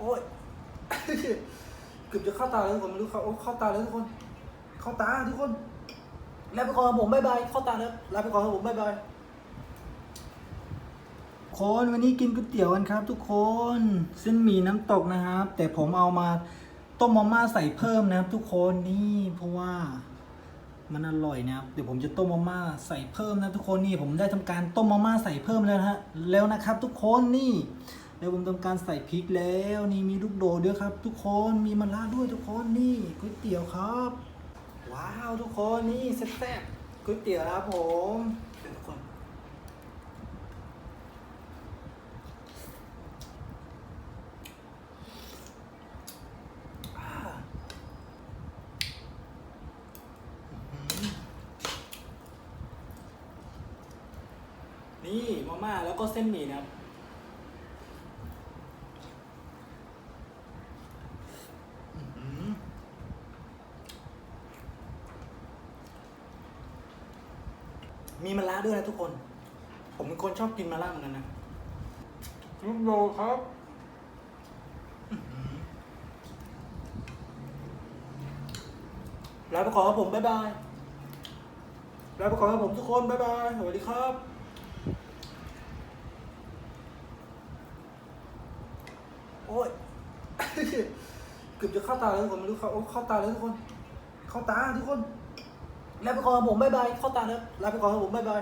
โอ้ยเกือบจะเข้าตาแล้วทุกคนไม่รู้เข้าเข้าตาแล้วทุกคน เข้าตาทุกคนลาไปก่อนผมบ๊ายบายเข้าตาแล้วลาไปก่อนผมบ๊ายบายคนวันนี้กินก๋วยเตี๋ยวกันครับ ทุกคนเส้นหมี่น้ำตกนะครับ แต่ผมเอามาต้มมาม่าใส่เพิ่มนะครับ ทุกคนนี่เพราะว่ามันอร่อยนะครับเดี๋ยวผมจะต้มมาม่าใส่เพิ่มนะทุกคนนี่ผมได้ทำการต้มมาม่าใส่เพิ่มแล้วฮะแล้วนะครับ ทุกคนนี่ แล้วผมทำการใส่พริกแล้วนี่มีลูกโดดด้วยครับ ทุกคนมีมะระด้วยทุกคนนี่ก๋วยเตี๋ยวครับ ว้าวทุกคนนี่แซ่บๆก๋วยเตี๋ยวครับผมทุกคนนี่มาม่าแล้วก็เส้นหมี่นะครับอื้อหือ มีมะระด้วยนะทุกคน ผมเป็นคนชอบกินมะระเหมือนกันนะลูกโดครับอื้อหือลาไปก่อนครับผม บ๊ายบาย ลาไปก่อนครับผมทุกคน บ๊ายบาย สวัสดีครับโอ้ยเกือบจะเข้าตาแล้วทุกคนไม่รู้เข้าโอ้เข้าตาแล้วทุกคน เข้าตาทุกคน ลาไปก่อนครับผมบ๊ายบายเข้าตาแล้วลาไปก่อนครับผมบ๊ายบาย